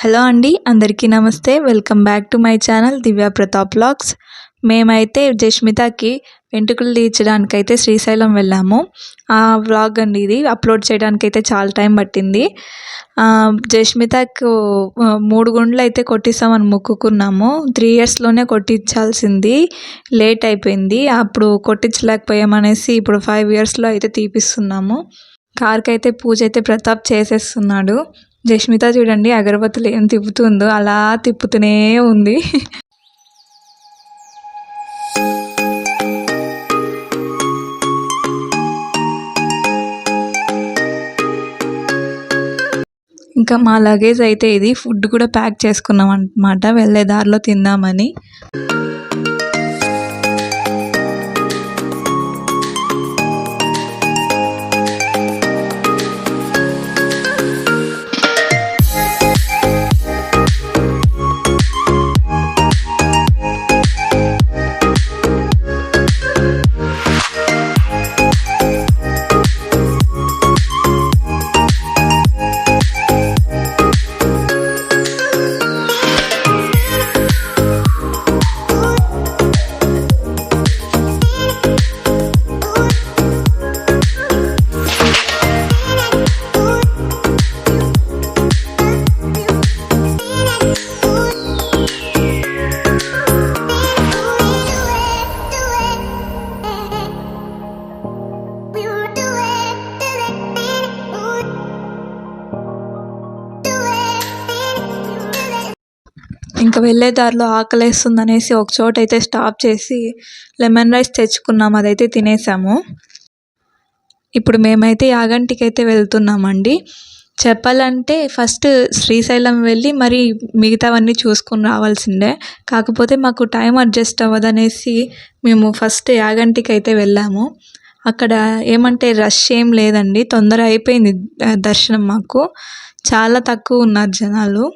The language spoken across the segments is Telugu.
హలో అండి అందరికీ నమస్తే. Welcome back to my channel Divya Pratap vlogs. మేమైతే జస్మితకి వెంట్రుకలు తీర్చడానికైతే శ్రీశైలం వెళ్ళాము. ఆ వ్లాగ్ అండి ఇది. అప్లోడ్ చేయడానికైతే చాలా టైం పట్టింది. జష్మితకు జస్మితకు మూడు గుండ్లు అయితే కొట్టిస్తామని మొక్కుకున్నాము. త్రీ ఇయర్స్లోనే కొట్టించాల్సింది. లేట్ అయిపోయింది. అప్పుడు కొట్టించలేకపోయామనేసి ఇప్పుడు ఫైవ్ ఇయర్స్లో అయితే తీపిస్తున్నాము. కార్కి అయితే పూజ అయితే ప్రతాప్ చేసేస్తున్నాడు. జస్మిత చూడండి అగరబత్తులు ఏం తిప్పుతుందో అలా తిప్పుతూనే ఉంది. ఇంకా మా లగేజ్ అయితే ఇది ఫుడ్ కూడా ప్యాక్ చేసుకున్నాం అనమాట వెళ్ళే దారిలో తిందామని. ఇంకా వెళ్ళే దారిలో ఆకలేస్తుంది అనేసి ఒక చోట అయితే స్టాప్ చేసి లెమన్ రైస్ తెచ్చుకున్నాం అదైతే తినేసాము. ఇప్పుడు మేమైతే యాగంటికి అయితే వెళ్తున్నామండి. చెప్పాలంటే ఫస్ట్ శ్రీశైలం వెళ్ళి మరి మిగతావన్నీ చూసుకుని రావాల్సిందే. కాకపోతే మాకు టైం అడ్జస్ట్ అవ్వదనేసి మేము ఫస్ట్ యాగంటికి అయితే వెళ్ళాము. అక్కడ ఏమంటే రష్ ఏం లేదండి తొందర అయిపోయింది దర్శనం మాకు. చాలా తక్కువ ఉన్నారు జనాలు.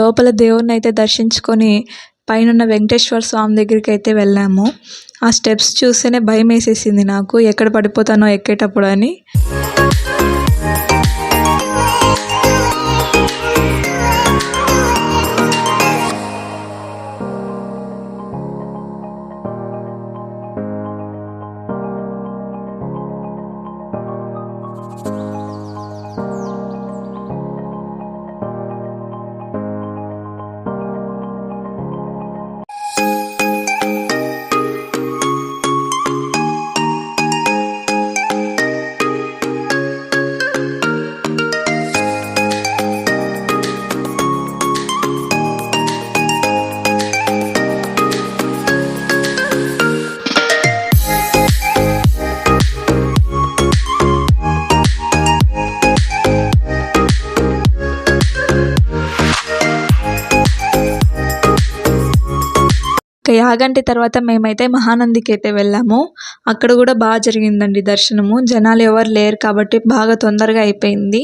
లోపల దేవుణ్ణి అయితే దర్శించుకొని పైనున్న వెంకటేశ్వర స్వామి దగ్గరికి అయితే వెళ్ళాము. ఆ స్టెప్స్ చూస్తేనే భయం వేసేసింది నాకు ఎక్కడ పడిపోతానో ఎక్కేటప్పుడు అని. యాగంటి తర్వాత మేమైతే మహానందికి అయితే వెళ్ళాము. అక్కడ కూడా బాగా జరిగిందండి దర్శనము. జనాలు ఎవరు లేరు కాబట్టి బాగా తొందరగా అయిపోయింది.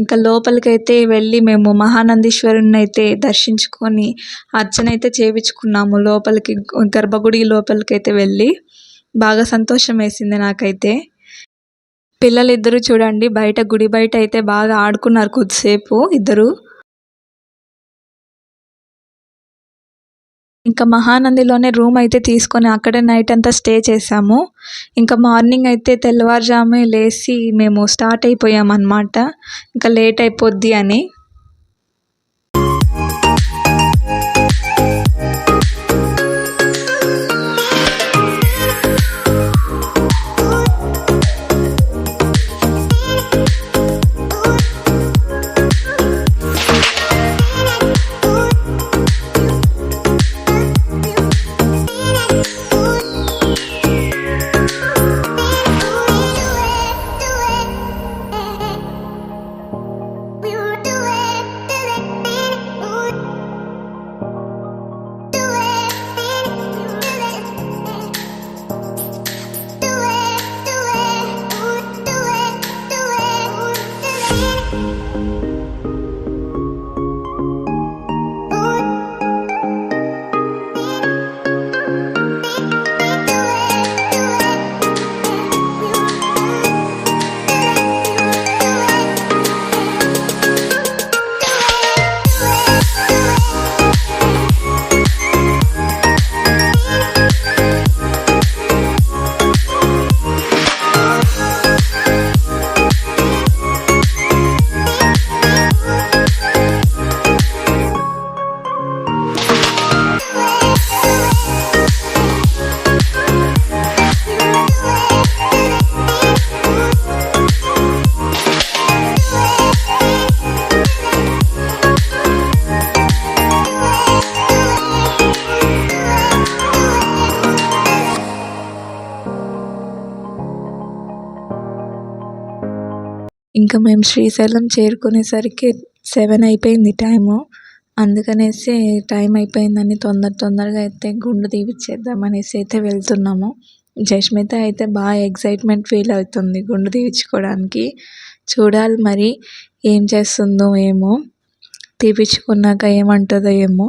ఇంకా లోపలికైతే వెళ్ళి మేము మహానందీశ్వరుని అయితే దర్శించుకొని అర్చన అయితే చేయించుకున్నాము. లోపలికి గర్భగుడి లోపలికి అయితే వెళ్ళి బాగా సంతోషం వేసింది నాకైతే. పిల్లలిద్దరూ చూడండి బయట గుడి బయట అయితే బాగా ఆడుకున్నారు కొద్దిసేపు ఇద్దరు. ఇంకా మహానందిలోనే రూమ్ అయితే తీసుకొని అక్కడే నైట్ అంతా స్టే చేసాము ఇంకా మార్నింగ్ అయితే తెల్లవారుజామే లేచి మేము స్టార్ట్ అయిపోయాం అన్నమాట ఇంకా లేట్ అయిపోద్ది అని. ఇంకా మేము శ్రీశైలం చేరుకునేసరికి సెవెన్ అయిపోయింది టైము. అందుకనేసి టైం అయిపోయిందని తొందర తొందరగా అయితే గుండు తీపిచ్చేద్దాం అనేసి అయితే వెళ్తున్నాము. జష్మిత అయితే బాగా ఎగ్జైట్మెంట్ ఫీల్ అవుతుంది గుండు తీపించుకోవడానికి చూడాలి మరి ఏం చేస్తుందో ఏమో. తీపించుకున్నాక ఏమంటుందో ఏమో.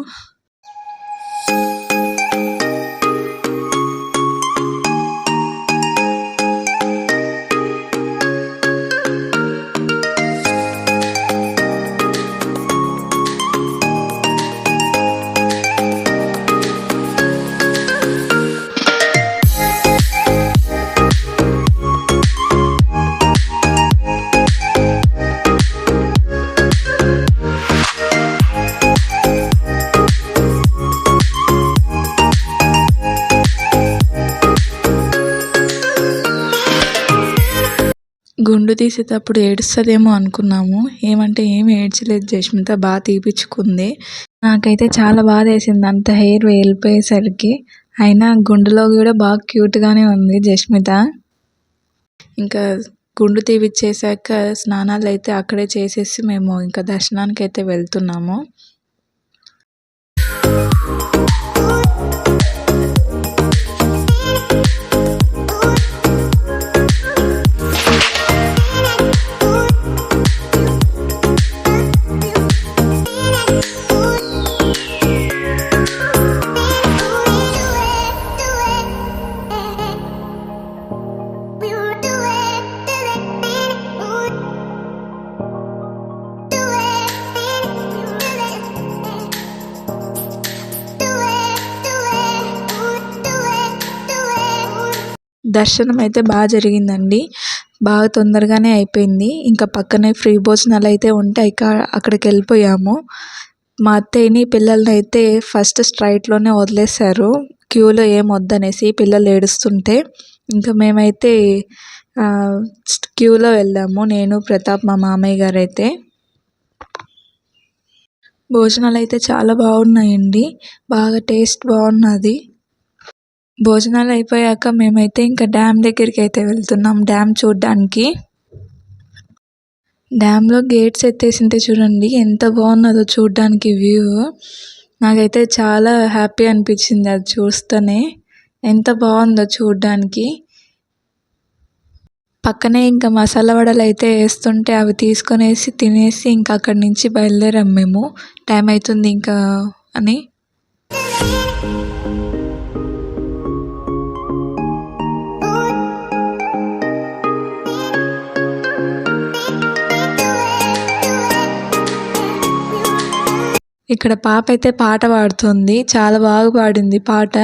గుండు తీసేటప్పుడు ఏడుస్తుందేమో అనుకున్నాము. ఏమంటే ఏం ఏడ్చలేదు జస్మిత బాగా తీపిచ్చుకుంది. నాకైతే చాలా బాధ వేసింది అంత హెయిర్ వెళ్ళిపోయేసరికి. అయినా గుండులో కూడా బాగా క్యూట్గానే ఉంది జస్మిత. ఇంకా గుండు తీపిచ్చేసాక స్నానాలు అయితే అక్కడే చేసేసి మేము ఇంకా దర్శనానికి అయితే వెళ్తున్నాము. దర్శనం అయితే బాగా జరిగిందండి. బాగా తొందరగానే అయిపోయింది. ఇంకా పక్కనే ఫ్రీ భోజనాలు అయితే ఉంటే ఇక అక్కడికి వెళ్ళిపోయాము. మా అత్తయ్యని పిల్లల్ని అయితే ఫస్ట్ స్ట్రైట్లోనే వదిలేశారు. క్యూలో ఏం వద్దనేసి పిల్లలు ఏడుస్తుంటే ఇంకా మేమైతే క్యూలో వెళ్ళాము. నేను ప్రతాప్ మా మామయ్య గారు అయితే. భోజనాలు అయితే చాలా బాగున్నాయండి. బాగా టేస్ట్ బాగున్నది. భోజనాలు అయిపోయాక మేమైతే ఇంకా డ్యామ్ దగ్గరికి అయితే వెళ్తున్నాం. డ్యామ్ చూడడానికి. డ్యామ్లో గేట్స్ ఎత్తేసింటే చూడండి ఎంత బాగున్నదో చూడడానికి వ్యూ. నాకైతే చాలా హ్యాపీ అనిపించింది అది చూస్తేనే. ఎంత బాగుందో చూడడానికి. పక్కనే ఇంకా మసాలా వడలు అయితే వేస్తుంటే అవి తీసుకొనేసి తినేసి ఇంకా అక్కడి నుంచి బయలుదేరాం మేము. టైం అవుతుంది ఇంకా అని. ఇక్కడ పాప అయితే పాట పాడుతుంది. చాలా బాగా పాడింది పాట.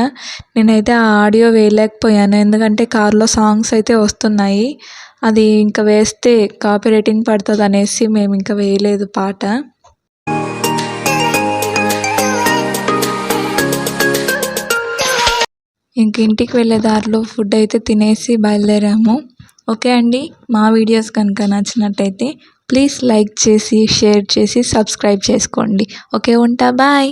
నేనైతే ఆ ఆడియో వేయలేకపోయాను. ఎందుకంటే కార్లో సాంగ్స్ అయితే వస్తున్నాయి. అది ఇంకా వేస్తే కాపీ రేటింగ్ పడుతుంది అనేసి మేము ఇంకా వేయలేదు పాట. ఇంక ఇంటికి వెళ్ళే దారిలో ఫుడ్ అయితే తినేసి బయలుదేరాము. ఓకే అండి మా వీడియోస్ కనుక నచ్చినట్టయితే ప్లీజ్ లైక్ చేసి షేర్ చేసి సబ్స్క్రైబ్ చేసుకోండి. ఓకే ఉంటా బాయ్